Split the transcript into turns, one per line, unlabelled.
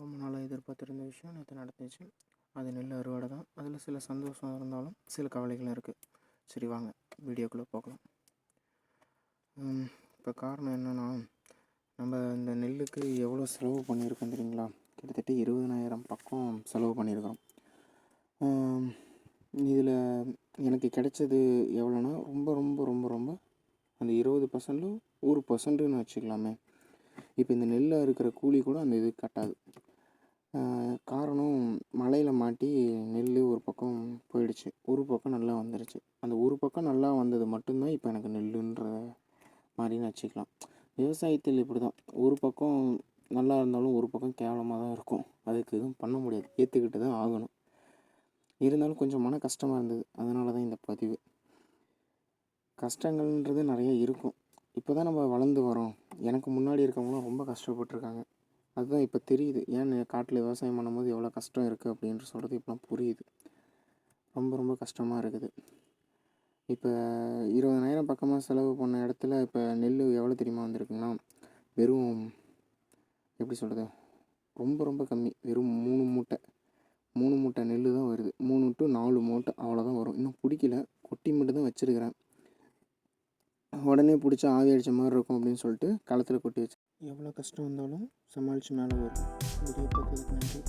ரொம்ப நாளாக எதிர்பார்த்துருந்த விஷயம். நேற்று நடந்துச்சு. அது நெல் அறுவடை தான். அதில் சில சந்தோஷம் இருந்தாலும் சில கவலைகளும் இருக்குது சரி வாங்க. வீடியோக்குள்ளே போகலாம். இப்போ காரணம் என்னென்னா நம்ம இந்த நெல்லுக்கு எவ்வளோ செலவு பண்ணியிருக்கோம் தெரியுங்களா? கிட்டத்தட்ட இருபதனாயிரம் பக்கம் செலவு பண்ணியிருக்கிறோம் இதில் எனக்கு கிடைச்சது எவ்வளோன்னா ரொம்ப ரொம்ப ரொம்ப ரொம்ப அந்த இருபது பர்சன்டில் ஒரு பர்சன்ட்டுன்னு வச்சுக்கலாமே. இப்போ இந்த நெல்லில் இருக்கிற கூலி கூட அந்த இது கட்டாது. காரணம் மழையில் மாட்டி நெல் ஒரு பக்கம் போயிடுச்சு. ஒரு பக்கம் நல்லா வந்துடுச்சு அந்த ஒரு பக்கம் நல்லா வந்தது மட்டும்தான் இப்போ எனக்கு நெல்லுன்ற மாதிரின்னு வச்சுக்கலாம். விவசாயத்தில் இப்படி தான் ஒரு பக்கம் நல்லா இருந்தாலும் ஒரு பக்கம் கேவலமாக தான் இருக்கும். அதுக்கு எதுவும் பண்ண முடியாது. ஏற்றுக்கிட்டு தான் ஆகணும். இருந்தாலும் கொஞ்சம் மன கஷ்டமாக இருந்தது. அதனால தான் இந்த பதிவு. கஷ்டங்கள்ன்றது நிறைய இருக்கும். இப்போ தான் நம்ம வளர்ந்து வரோம் எனக்கு முன்னாடி இருக்கவங்களாம் ரொம்ப கஷ்டப்பட்டுருக்காங்க. அதுதான் இப்போ தெரியுது. ஏன் காட்டில் விவசாயம் பண்ணும்போது எவ்வளோ கஷ்டம் இருக்குது அப்படின்ற சொல்கிறது இப்போலாம் புரியுது. ரொம்ப ரொம்ப கஷ்டமாக இருக்குது. இப்போ இருபதனாயிரம் பக்கமாக செலவு பண்ண இடத்துல இப்போ நெல் எவ்வளோ தெரியுமா வந்திருக்குங்கன்னா வெறும் எப்படி சொல்கிறது ரொம்ப ரொம்ப கம்மி. வெறும் மூணு மூட்டை. மூணு மூட்டை நெல் தான் வருது. மூணு டு நாலு மூட்டை அவ்வளோதான் வரும். இன்னும் பிடிக்கல. கொட்டி மட்டும் தான் வச்சுருக்கிறேன். உடனே பிடிச்சி ஆவி அடித்த மாதிரி இருக்கும் அப்படின்னு சொல்லிட்டு களத்தில் கொட்டி வச்சு எவ்வளோ கஷ்டம் வந்தாலும் சமாளித்து மேலே வரும் வீடியோ பார்க்கறதுக்கு நன்றி.